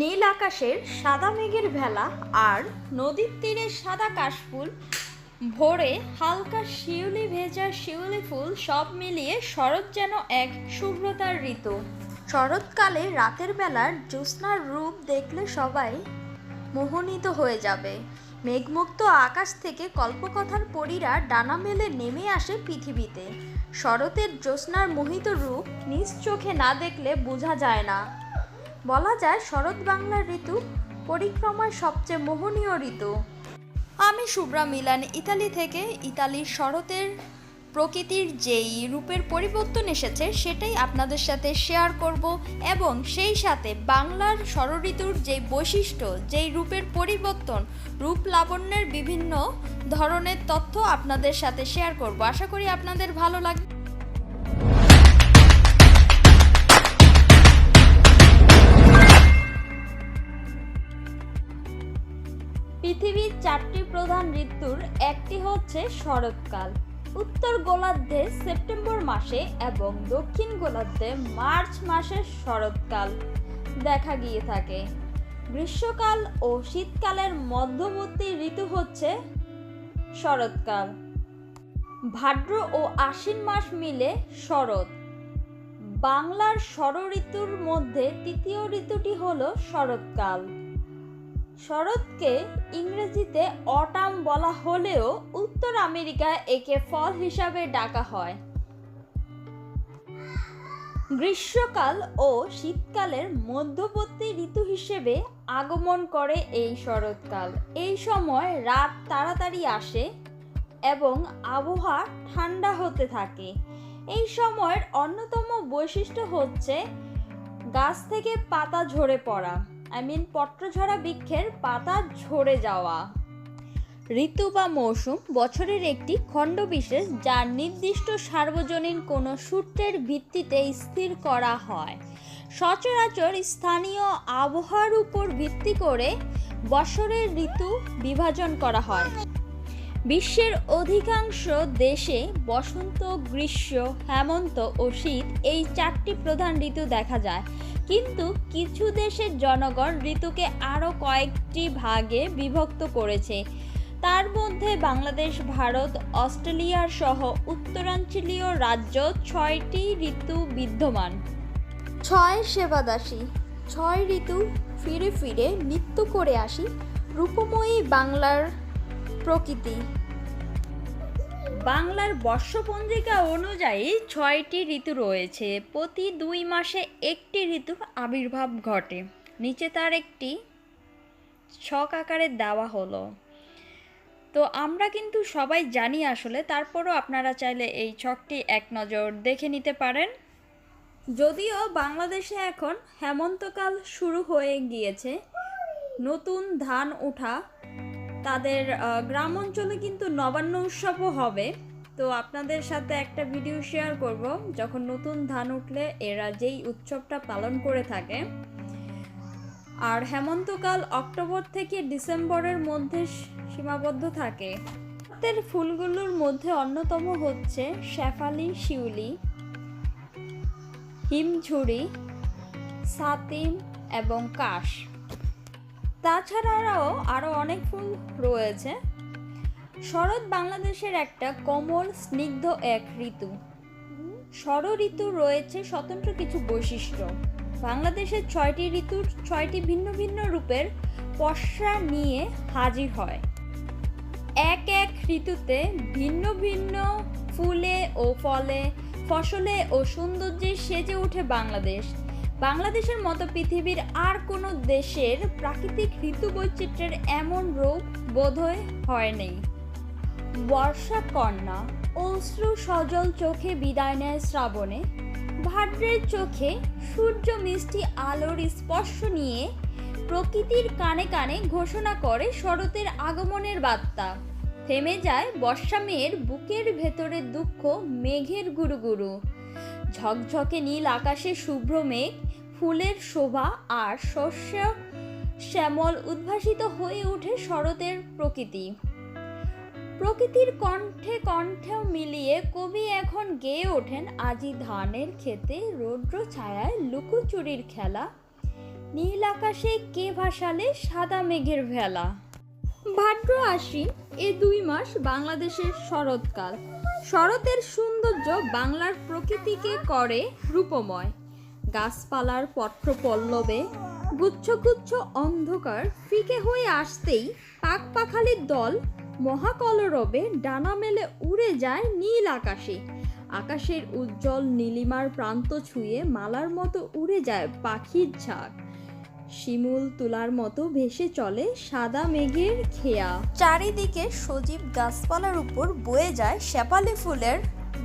নীল আকাশের সাদা মেঘের ভেলা আর নদীর তীরে সাদা কাশফুল। ভোরে হালকা শিউলি ভেজা শিউলি ফুল সব মিলিয়ে শরৎ যেন এক শুভ্রতার ঋতু। শরৎকালে রাতের বেলার জ্যোৎস্নার রূপ দেখলে সবাই মোহনীত হয়ে যাবে। মেঘমুক্ত আকাশ থেকে কল্পকথার পরীরা ডানা মেলে নেমে আসে পৃথিবীতে। শরতের জ্যোৎস্নার মোহিত রূপ নিজ চোখে না দেখলে বোঝা যায় না। বলা যায় শরৎ বাংলার ঋতু পরিক্রমার সবচেয়ে মোহনীয় ঋতু। আমি শুভ্রা মিলান, ইতালি থেকে। ইতালির শরতের প্রকৃতির যেই রূপের পরিবর্তন এসেছে, সেটাই আপনাদের সাথে শেয়ার করব এবং সেই সাথে বাংলার ষড়ঋতুর যেই বৈশিষ্ট্য, যেই রূপের পরিবর্তন, রূপ লাবণ্যের বিভিন্ন ধরনের তথ্য আপনাদের সাথে শেয়ার করব। আশা করি আপনাদের ভালো লাগবে। প্রধান ঋতুর একটি হচ্ছে শরৎকাল। উত্তর গোলার্ধে সেপ্টেম্বর মাসে এবং দক্ষিণ গোলার্ধে মার্চ মাসে শরৎকাল দেখা গিয়ে থাকে। গ্রীষ্মকাল ও শীতকালের মধ্যবর্তী ঋতু হচ্ছে শরৎকাল। ভাদ্র ও আশ্বিন মাস মিলে শরৎ। বাংলার ষড় ঋতুর মধ্যে তৃতীয় ঋতুটি হলো শরৎকাল। শরৎকে ইংরেজিতে অটাম বলা হলেও উত্তর আমেরিকায় একে ফল হিসাবে ডাকা হয়। গ্রীষ্মকাল ও শীতকালের মধ্যবর্তী ঋতু হিসেবে আগমন করে এই শরৎকাল। এই সময় রাত তাড়াতাড়ি আসে এবং আবহাওয়া ঠান্ডা হতে থাকে। এই সময়ের অন্যতম বৈশিষ্ট্য হচ্ছে গাছ থেকে পাতা ঝরে পড়া। আই মিন পত্রঝরা বৃক্ষের পাতা ঝরে যাওয়া। ঋতু বা মৌসুম, বছরের একটি খণ্ডবিশেষ যা নির্দিষ্ট সার্বজনীন কোনো সূত্রের ভিত্তিতে স্থির করা হয়। সচরাচর স্থানীয় আবহাওয়ার উপর ভিত্তি করে বছরের ঋতু বিভাজন করা হয়। বিশ্বের অধিকাংশ দেশে বসন্ত, গ্রীষ্ম, হেমন্ত ও শীত এই চারটি প্রধান ঋতু দেখা যায়। কিন্তু কিছু দেশের জনগণ ঋতুকে আরও কয়েকটি ভাগে বিভক্ত করেছে। তার মধ্যে বাংলাদেশ, ভারত অস্ট্রেলিয়ার সহ উত্তরাঞ্চলীয় রাজ্য ছয়টি ঋতু বিদ্যমান। ছয় সেবাদাসী, ছয় ঋতু ফিরে ফিরে নৃত্য করে আসি রূপময়ী বাংলার প্রকৃতি। বাংলার বর্ষপঞ্জিকা অনুযায়ী ছয়টি ঋতু রয়েছে। প্রতি দুই মাসে একটি ঋতুর আবির্ভাব ঘটে। নিচে তার একটি ছক আকারে দেওয়া হলো। তো আমরা কিন্তু সবাই জানি আসলে, তারপরও আপনারা চাইলে এই ছকটি এক নজর দেখে নিতে পারেন। যদিও বাংলাদেশে এখন হেমন্তকাল শুরু হয়ে গিয়েছে। নতুন ধান ওঠা তাদের গ্রাম অঞ্চলে কিন্তু নবান্ন উৎসবও হবে। তো আপনাদের সাথে একটা ভিডিও শেয়ার করব, যখন নতুন ধান উঠলে এরা যেই উৎসবটা পালন করে থাকে। আর হেমন্তকাল অক্টোবর থেকে ডিসেম্বরের মধ্যে সীমাবদ্ধ থাকে। তাদের ফুলগুলোর মধ্যে অন্যতম হচ্ছে শেফালি শিউলি, হিমঝুড়ি, সাতিম এবং কাশ। তাছাড়াও আরও অনেক ফুল রয়েছে। শরৎ বাংলাদেশের একটা কোমল, স্নিগ্ধ এক ঋতু। ষড় ঋতু রয়েছে স্বতন্ত্র কিছু বৈশিষ্ট্য। বাংলাদেশের ছয়টি ঋতুর ছয়টি ভিন্ন ভিন্ন রূপের পশরা নিয়ে হাজির হয়। এক এক ঋতুতে ভিন্ন ভিন্ন ফুলে ও ফলে, ফসলে ও সৌন্দর্যে সেজে ওঠে বাংলাদেশ। বাংলাদেশের মতো পৃথিবীর আর কোনো দেশের প্রাকৃতিক ঋতু বৈচিত্র্যের এমন রূপ বোধহয় হয় নেই। বর্ষা কন্যা, অশ্রু সজল চোখে বিদায় নেয় শ্রাবণে, ভাদ্রের চোখে সূর্য মিষ্টি আলোর স্পর্শ নিয়ে প্রকৃতির কানে কানে ঘোষণা করে শরতের আগমনের বার্তা। থেমে যায় বর্ষা মেয়ের বুকের ভেতরে দুঃখ মেঘের গুরু গুরু ঝকঝকে নীল আকাশে শুভ্র মেঘ ফুলের শোভা আর শস্য শ্যামল উদ্ভাসিত হয়ে ওঠে শরতের প্রকৃতি। প্রকৃতির কণ্ঠে কণ্ঠে মিলিয়ে কবি এখন গেয়ে ওঠেন আজি ধানের ক্ষেতে রৌদ্র ছায়ায় লুকোচুরির খেলা। নীল আকাশে কে ভাসালে সাদা মেঘের ভেলা। ভাদ্র আশ্বিন, এ দুই মাস বাংলাদেশের শরৎকাল। শরতের সৌন্দর্য বাংলার প্রকৃতিকে করে রূপময়। গাছপালার পত্রপল্লবে গুচ্ছ গুচ্ছ অন্ধকার ফিকে হয়ে আসতেই পাক পাখালির দল মহাকলরবে ডানা মেলে উড়ে যায় নীল আকাশে। আকাশের উজ্জ্বল নীলিমার প্রান্ত ছুঁয়ে মালার মতো উড়ে যায় পাখির ঝাঁক। শিমুল তুলার মতো ভেসে চলে সাদা মেঘের খেয়া। চারিদিকে সজীব গাছপালার উপর বয়ে যায় শেপালি ফুলের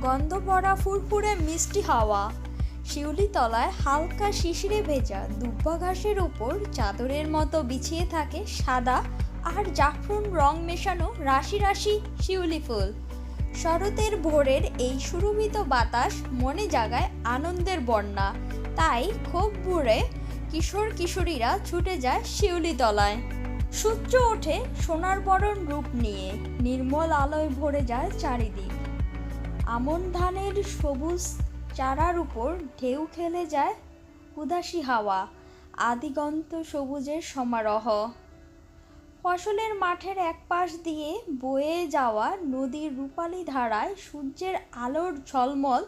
গন্ধ ভরা ফুরফুরে মিষ্টি হাওয়া। শিউলি তলায় হালকা শিশিরে ভেজা দুব্বা ঘাসের উপর চাদরের মতো বিছিয়ে থাকে সাদা আর জাফরুন রং মেশানো রাশি রাশি শিউলি ফুল। শরতের ভোরের এই সুরভিত বাতাস মনে জাগায় আনন্দের বন্যা। তাই খুব ভোরে কিশোর কিশোরীরা ছুটে যায় শিউলি তলায় সূর্য ওঠে সোনার বরণ রূপ নিয়ে, নির্মল আলোয় ভরে যায় চারিদিক। আমন ধানের সবুজ চারার উপর ঢেউ খেলে যায় উদাসী হাওয়া, আদিগন্ত সবুজের সমারোহ। ফসলের মাঠের এক পাশ দিয়ে বয়ে যাওয়া নদীর রূপালী ধারায় সূর্যের আলোর ঝলমল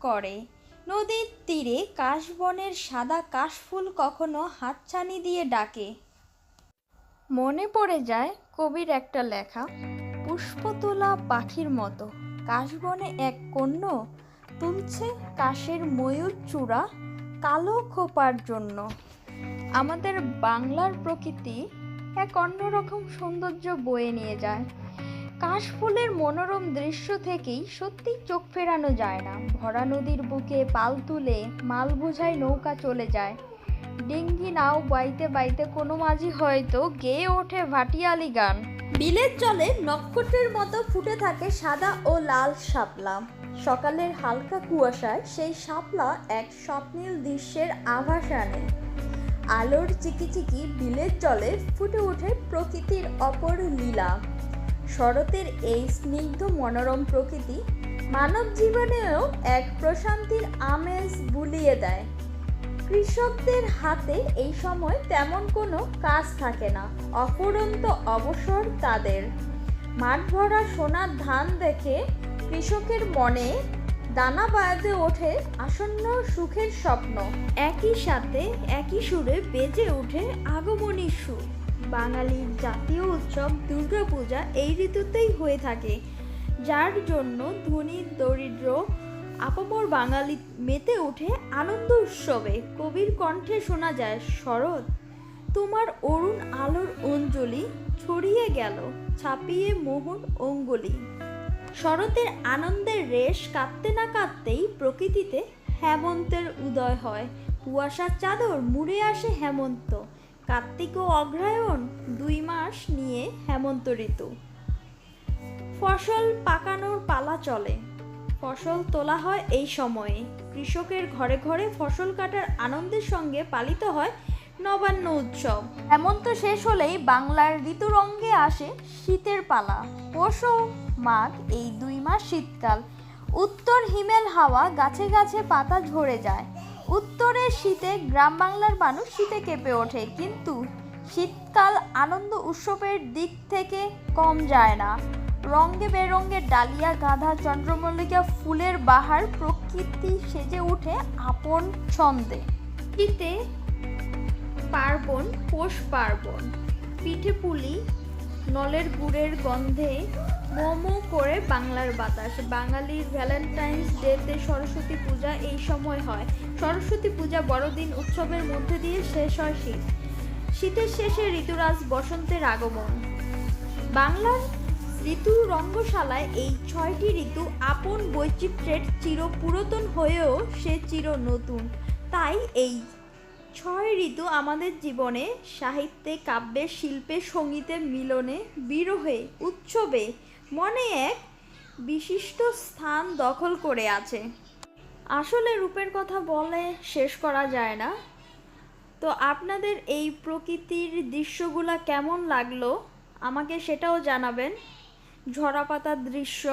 করে। নদীর তীরে কাশবনের সাদা কাশফুল কখনো হাতছানি দিয়ে ডাকে। মনে পড়ে যায় কবির একটা লেখা, পুষ্পতোলা পাখির মতো, কাশবনে এক কন্য তুলছে কাশের ময়ূর চূড়া কালো খোপার জন্য। আমাদের বাংলার প্রকৃতি এক অন্যরকম সৌন্দর্য বয়ে নিয়ে যায়। কাশফুলের মনোরম দৃশ্য থেকেই সত্যি চোখ ফেরানো যায় না। ভরা নদীর বুকে পাল তুলে মাল বোঝাই নৌকা চলে যায়। ডিঙ্গি নাও বাইতে বাইতে কোনো মাঝি হয়তো গেয়ে ওঠে ভাটিয়ালি গান। বিলের জলে নক্ষত্রের মতো ফুটে থাকে সাদা ও লাল শাপলা। সকালের হালকা কুয়াশায় সেই শাপলা এক স্বপ্নীল দৃশ্যের আভাস আনে। আলোর চিকিচিকি বিলের জলে ফুটে ওঠে প্রকৃতির অপর লীলা। শরতের এই স্নিগ্ধ মনোরম প্রকৃতি মানব জীবনেও এক প্রশান্তির আমেজ বুলিয়ে দেয়। কৃষকদের হাতে এই সময় তেমন কোনো কাজ থাকে না। অফুরন্ত অবসর তাদের। মাঠ ভরা সোনার ধান দেখে কৃষকের মনে দানা বায়াতে ওঠে আসন্ন সুখের স্বপ্ন। একই সাথে একই সুরে বেজে ওঠে আগমনীর সুর। বাঙালির জাতীয় উৎসব দুর্গাপূজা এই ঋতুতেই হয়ে থাকে, যার জন্য ধনী, দরিদ্র আপামর বাঙালি মেতে ওঠে আনন্দ উৎসবে। কবির কণ্ঠে শোনা যায়, শরৎ, তোমার অরুণ আলোর অঞ্জলি ছড়িয়ে গেল, ছাপিয়ে মোহন অঙ্গলি। শরতের আনন্দের রেশ কাঁদতে না কাঁদতেই প্রকৃতিতে হেমন্তের উদয় হয়। কুয়াশার চাদর মুড়ে আসে হেমন্ত, কার্তিক ও অগ্রায়ণ দুই মাস নিয়ে হেমন্ত ঋতু। ফসল পাকানোর পালা চলে ফসল তোলা হয় এই সময়ে। কৃষকের ঘরে ঘরে ফসল কাটার আনন্দের সঙ্গে পালিত হয় নবান্ন উৎসব। হেমন্ত শেষ হলেই বাংলার ঋতুরঙ্গে আসে শীতের পালা। পৌষ মাঘ, এই দুই মাস শীতকাল। উত্তর হিমেল হাওয়া গাছে গাছে পাতা ঝরে যায়। উত্তরের শীতে গ্রাম বাংলার মানুষ শীতে কেঁপে ওঠে, কিন্তু শীতকাল আনন্দ উৎসবের দিক থেকে কম যায় না। রঙ্গে বেরঙ্গে ডালিয়া, গাঁধা, চন্দ্রমল্লিকা ফুলের বাহার প্রকৃতি সেজে ওঠে আপন ছন্দে। শীতে পার্বণ, পৌষ পার্বণ। পিঠে পুলি, নলের গুড়ের গন্ধে মোমো করে বাংলার বাতাস। বাঙালির ভ্যালেন্টাইন্স ডেতে সরস্বতী পূজা এই সময় হয়। সরস্বতী পূজা বড়দিন উৎসবের মধ্যে দিয়ে শেষ হয় শীত। শীতের শেষে ঋতুরাজ বসন্তের আগমন। বাংলার ঋতু রঙ্গশালায় এই ছয়টি ঋতু আপন বৈচিত্র্যের চির পুরাতন হয়েও সে চির নতুন। তাই এই ছয় ঋতু আমাদের জীবনে সাহিত্যে, কাব্যে, শিল্পে, সঙ্গীতে মিলনে, বিরহে, উৎসবে মনে এক বিশিষ্ট স্থান দখল করে আছে। আসলে রূপের কথা বলে শেষ করা যায় না। তো আপনাদের এই প্রকৃতির দৃশ্যগুলো কেমন লাগল? আমাকে সেটাও জানাবেন। ঝরা পাতার দৃশ্য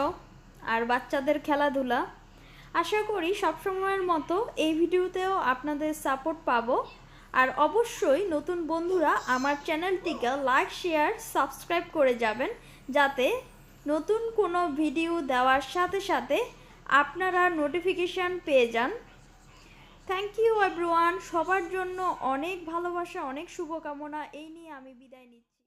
আর বাচ্চাদের খেলাধুলা। আশা করি সবসময়ের মতো এই ভিডিওতেও আপনাদের সাপোর্ট পাবো। আর অবশ্যই নতুন বন্ধুরা আমার চ্যানেলটিকে লাইক শেয়ার সাবস্ক্রাইব করে যাবেন, যাতে নতুন কোনো ভিডিও দেওয়ার সাথে সাথে আপনারা নোটিফিকেশান পেয়ে যান। থ্যাংক ইউ এভরিওয়ান সবার জন্য অনেক ভালোবাসা, অনেক শুভকামনা। এই নিয়ে আমি বিদায় নিচ্ছি।